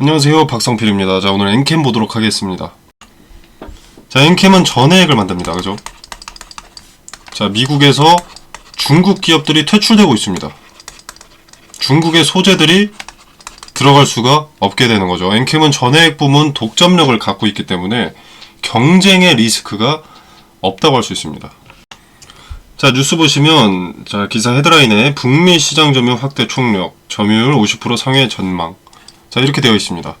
안녕하세요 박성필입니다. 자 오늘 엔캠 보도록 하겠습니다. 자 엔캠은 전해액을 만듭니다. 그죠? 자 미국에서 중국 기업들이 퇴출되고 있습니다. 중국의 소재들이 들어갈 수가 없게 되는 거죠. 엔캠은 전해액 부문 독점력을 갖고 있기 때문에 경쟁의 리스크가 없다고 할 수 있습니다. 자 뉴스 보시면 자 기사 헤드라인에 북미 시장 점유 확대 총력 점유율 50% 상회 전망 자 이렇게 되어 있습니다.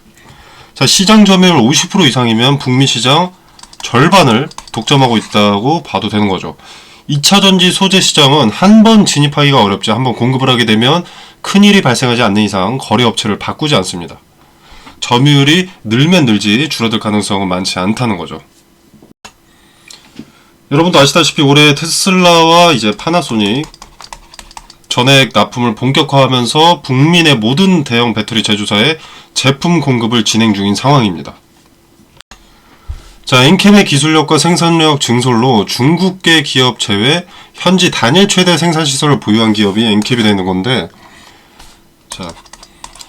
자 시장 점유율 50% 이상이면 북미 시장 절반을 독점하고 있다고 봐도 되는 거죠. 2차 전지 소재 시장은 한 번 진입하기가 어렵지 한 번 공급을 하게 되면 큰 일이 발생하지 않는 이상 거래 업체를 바꾸지 않습니다. 점유율이 늘면 늘지 줄어들 가능성은 많지 않다는 거죠. 여러분도 아시다시피 올해 테슬라와 이제 파나소닉 전액 납품을 본격화하면서 내 모든 대형 배터리 제조사에 제품 공급을 진행 중인 상황입니다. 자, 엔캠의 기술력과 생산력 증설로 중국계 기업 제외 현지 단일 최대 생산 시설을 보유한 기업이 엔캡이 되는 건데, 자,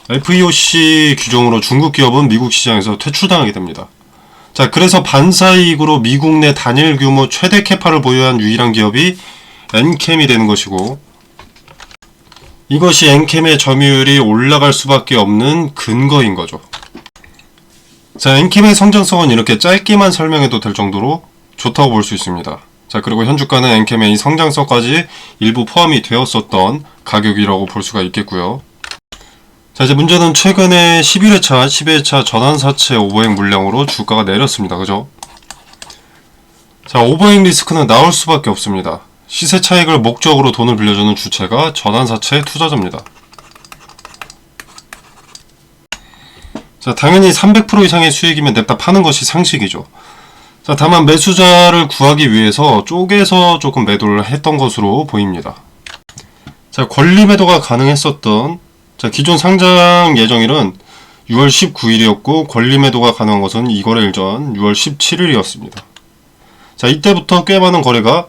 FEOC 규정으로 중국 기업은 미국 시장에서 퇴출당하게 됩니다. 자, 그래서 반사이익으로 미국 내 단일 규모 최대 캐파를 보유한 유일한 기업이 엔캠이 되는 것이고, 이것이 엔캠의 점유율이 올라갈 수밖에 없는 근거인 거죠. 자, 엔캠의 성장성은 이렇게 짧게만 설명해도 될 정도로 좋다고 볼 수 있습니다. 자, 그리고 현 주가는 엔캠의 이 성장성까지 일부 포함이 되었었던 가격이라고 볼 수가 있겠고요. 자, 이제 문제는 최근에 11회차, 12회차 전환사채 오버행 물량으로 주가가 내렸습니다. 그죠? 자, 오버행 리스크는 나올 수밖에 없습니다. 시세 차익을 목적으로 돈을 빌려주는 주체가 전환사채 투자자입니다. 자, 당연히 300% 이상의 수익이면 냅다 파는 것이 상식이죠. 자, 다만 매수자를 구하기 위해서 쪼개서 조금 매도를 했던 것으로 보입니다. 자, 권리 매도가 가능했었던 자, 기존 상장 예정일은 6월 19일이었고 권리 매도가 가능한 것은 2거래일 전 6월 17일이었습니다. 자, 이때부터 꽤 많은 거래가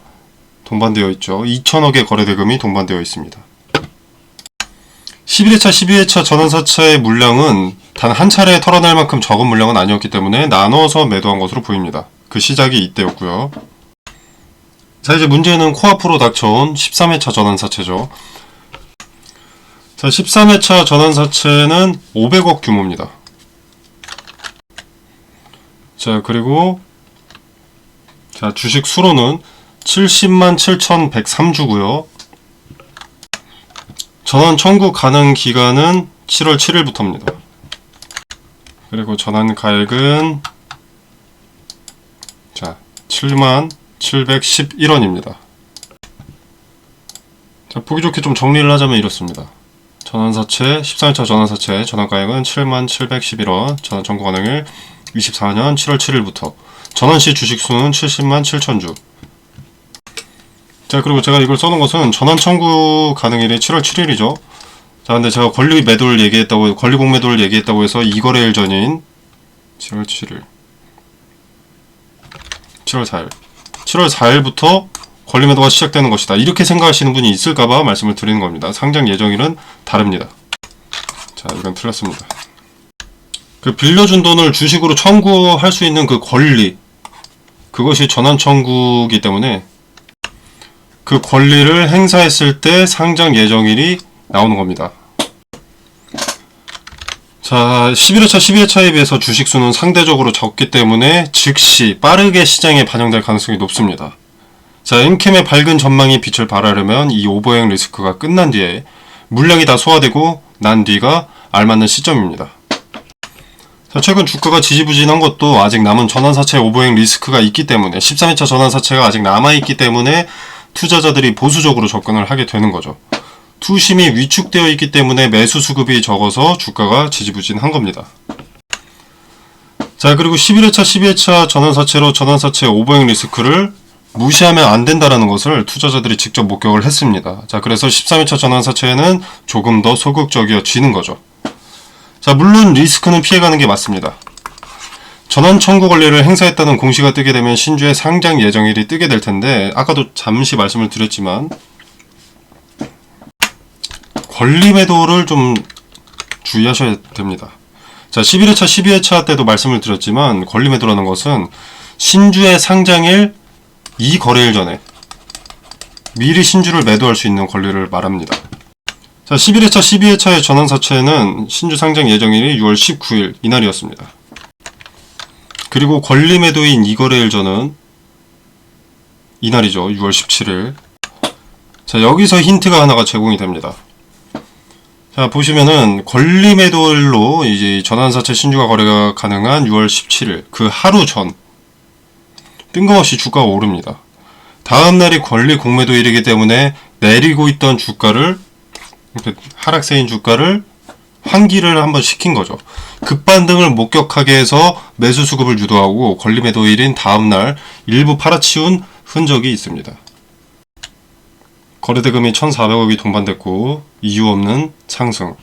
동반되어 있죠. 2천억의 거래 대금이 동반되어 있습니다. 11회차, 12회차 전환사차의 물량은 단 한 차례에 털어낼 만큼 적은 물량은 아니었기 때문에 나눠서 매도한 것으로 보입니다. 그 시작이 이때였고요. 자, 이제 문제는 코앞으로 닥쳐온 13회차 전환사채죠. 자, 13회차 전환사채는 500억 규모입니다. 자, 그리고 자, 주식 수로는 70만 7,103주고요. 전환 청구 가능 기간은 7월 7일부터입니다. 그리고 전환 가액은 자, 7만 711원입니다. 자, 보기 좋게 좀 정리를 하자면 이렇습니다. 전환사채 13일차 전환사채 전환가액은 7만 711원 전환 청구 가능일 24년 7월 7일부터 전환시 주식수는 70만 7천주 자 그리고 제가 이걸 써놓은 것은 전환 청구 가능일이 7월 7일이죠 자 근데 제가 권리 매도를 얘기했다고 권리 공매도를 얘기했다고 해서 2거래일 전인 7월 7일 7월 4일 7월 4일부터 권리 매도가 시작되는 것이다. 이렇게 생각하시는 분이 있을까봐 말씀을 드리는 겁니다. 상장 예정일은 다릅니다. 자, 이건 틀렸습니다. 그 빌려준 돈을 주식으로 청구할 수 있는 그 권리, 그것이 전환 청구이기 때문에 그 권리를 행사했을 때 상장 예정일이 나오는 겁니다. 자, 11회차, 12회차에 비해서 주식수는 상대적으로 적기 때문에 즉시 빠르게 시장에 반영될 가능성이 높습니다. 자, 엔캠의 밝은 전망이 빛을 발하려면 이 오버행 리스크가 끝난 뒤에 물량이 다 소화되고 난 뒤가 알맞는 시점입니다. 자, 최근 주가가 지지부진한 것도 아직 남은 전환사채 오버행 리스크가 있기 때문에 13회차 전환사채가 아직 남아있기 때문에 투자자들이 보수적으로 접근을 하게 되는 거죠. 투심이 위축되어 있기 때문에 매수 수급이 적어서 주가가 지지부진한 겁니다. 자, 그리고 11회차, 12회차 전환사채로 전환사채 오버행 리스크를 무시하면 안 된다라는 것을 투자자들이 직접 목격을 했습니다. 자, 그래서 13회차 전환사채는 조금 더 소극적이어지는 거죠. 자, 물론 리스크는 피해가는 게 맞습니다. 전환 청구 권리를 행사했다는 공시가 뜨게 되면 신주의 상장 예정일이 뜨게 될 텐데, 아까도 잠시 말씀을 드렸지만, 권리 매도를 좀 주의하셔야 됩니다. 자, 11회차, 12회차 때도 말씀을 드렸지만 권리 매도라는 것은 신주의 상장일 이 거래일 전에 미리 신주를 매도할 수 있는 권리를 말합니다. 자, 11회차, 12회차의 전환사채는 신주 상장 예정일이 6월 19일 이날이었습니다. 그리고 권리 매도인 이 거래일 전은 이날이죠. 6월 17일. 자, 여기서 힌트가 하나가 제공이 됩니다. 자, 보시면은 권리 매도일로 이제 전환사채 신주가 거래가 가능한 6월 17일 그 하루 전 뜬금없이 주가가 오릅니다. 다음 날이 권리 공매도일이기 때문에 내리고 있던 주가를 하락세인 주가를 환기를 한번 시킨 거죠. 급반등을 목격하게 해서 매수 수급을 유도하고 권리 매도일인 다음 날 일부 팔아치운 흔적이 있습니다. 거래대금이 1,400억이 동반됐고 이유 없는 상승.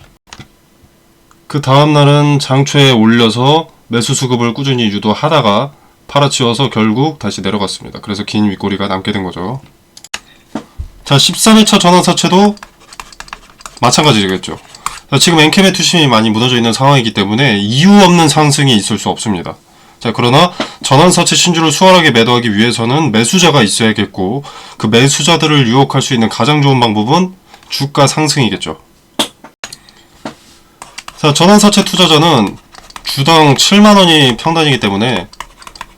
그 다음 날은 장초에 올려서 매수 수급을 꾸준히 유도하다가 팔아치워서 결국 다시 내려갔습니다. 그래서 긴 윗꼬리가 남게 된 거죠. 자, 13회차 전환사채도 마찬가지겠죠. 자, 지금 엔캠의 투심이 많이 무너져 있는 상황이기 때문에 이유 없는 상승이 있을 수 없습니다. 자, 그러나 전환사채 신주를 수월하게 매도하기 위해서는 매수자가 있어야겠고 그 매수자들을 유혹할 수 있는 가장 좋은 방법은 주가 상승이겠죠. 자, 전환사채 투자자는 주당 7만 원이 평단이기 때문에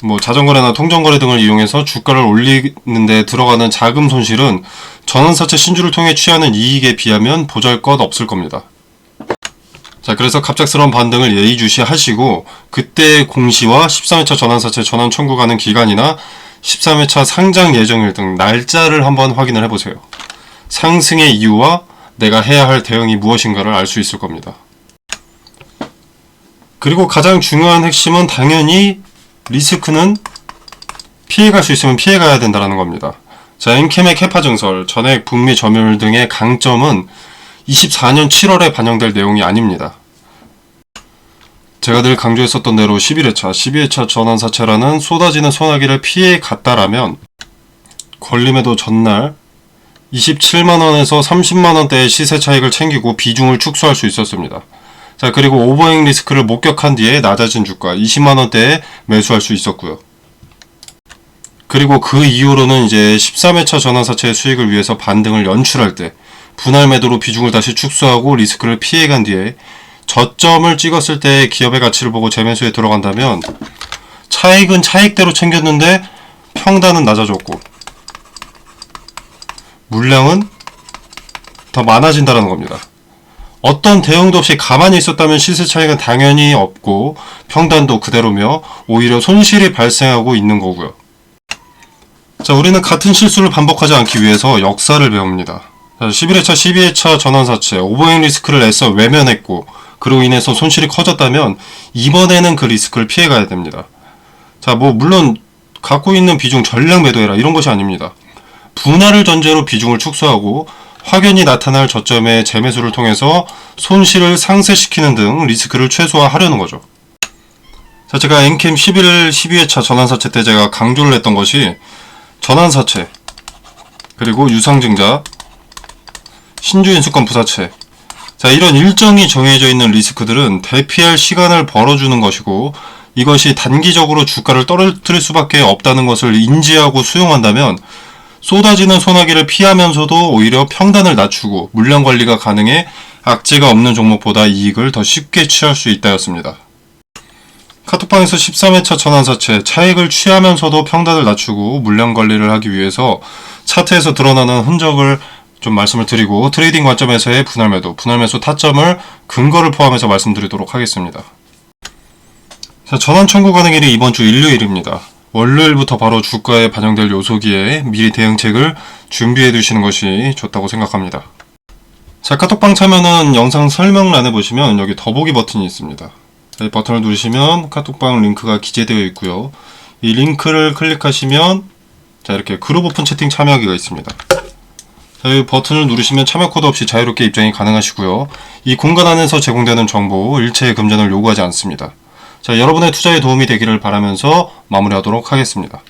뭐 자전거래나 통정거래 등을 이용해서 주가를 올리는데 들어가는 자금 손실은 전환사채 신주를 통해 취하는 이익에 비하면 보잘 것 없을 겁니다. 자, 그래서 갑작스러운 반등을 예의주시 하시고 그때 공시와 13회차 전환사채 전환 청구가는 기간이나 13회차 상장 예정일 등 날짜를 한번 확인을 해보세요. 상승의 이유와 내가 해야 할 대응이 무엇인가를 알 수 있을 겁니다. 그리고 가장 중요한 핵심은 당연히 리스크는 피해갈 수 있으면 피해가야 된다는 겁니다. 자, 엔캠의 캐파 증설, 전액 북미 점유율 등의 강점은 24년 7월에 반영될 내용이 아닙니다. 제가 늘 강조했었던 대로 11회차, 12회차 전환사채라는 쏟아지는 소나기를 피해 갔다라면 권리매도 전날 27만원에서 30만원대의 시세 차익을 챙기고 비중을 축소할 수 있었습니다. 자, 그리고 오버행 리스크를 목격한 뒤에 낮아진 주가 20만원대에 매수할 수 있었고요. 그리고 그 이후로는 이제 13회차 전환사채의 수익을 위해서 반등을 연출할 때 분할 매도로 비중을 다시 축소하고 리스크를 피해간 뒤에 저점을 찍었을 때 기업의 가치를 보고 재매수에 들어간다면 차익은 차익대로 챙겼는데 평단은 낮아졌고 물량은 더 많아진다는 겁니다. 어떤 대응도 없이 가만히 있었다면 시세 차익은 당연히 없고 평단도 그대로며 오히려 손실이 발생하고 있는 거고요. 자, 우리는 같은 실수를 반복하지 않기 위해서 역사를 배웁니다. 11회차, 12회차 전환사채, 오버행 리스크를 애써 외면했고, 그로 인해서 손실이 커졌다면, 이번에는 그 리스크를 피해가야 됩니다. 자, 뭐, 물론, 갖고 있는 비중 전량 매도해라, 이런 것이 아닙니다. 분할을 전제로 비중을 축소하고, 확연히 나타날 저점의 재매수를 통해서 손실을 상쇄시키는 등 리스크를 최소화하려는 거죠. 자, 제가 엔캠 11일 12회차 전환사채 때 제가 강조를 했던 것이 전환사채, 그리고 유상증자, 신주인수권 부사채. 자, 이런 일정이 정해져 있는 리스크들은 대피할 시간을 벌어주는 것이고, 이것이 단기적으로 주가를 떨어뜨릴 수밖에 없다는 것을 인지하고 수용한다면, 쏟아지는 소나기를 피하면서도 오히려 평단을 낮추고 물량 관리가 가능해 악재가 없는 종목보다 이익을 더 쉽게 취할 수 있다였습니다. 카톡방에서 13회차 전환사채 차익을 취하면서도 평단을 낮추고 물량 관리를 하기 위해서 차트에서 드러나는 흔적을 좀 말씀을 드리고 트레이딩 관점에서의 분할 매도, 분할 매수 타점을 근거를 포함해서 말씀드리도록 하겠습니다. 자, 전환 청구 가능일이 이번 주 일요일입니다. 월요일부터 바로 주가에 반영될 요소기에 미리 대응책을 준비해 두시는 것이 좋다고 생각합니다. 자, 카톡방 참여는 영상 설명란에 보시면 여기 더보기 버튼이 있습니다. 이 버튼을 누르시면 카톡방 링크가 기재되어 있고요. 이 링크를 클릭하시면 자, 이렇게 그룹 오픈 채팅 참여하기가 있습니다. 자, 이 버튼을 누르시면 참여 코드 없이 자유롭게 입장이 가능하시고요. 이 공간 안에서 제공되는 정보 일체의 금전을 요구하지 않습니다. 자, 여러분의 투자에 도움이 되기를 바라면서 마무리하도록 하겠습니다.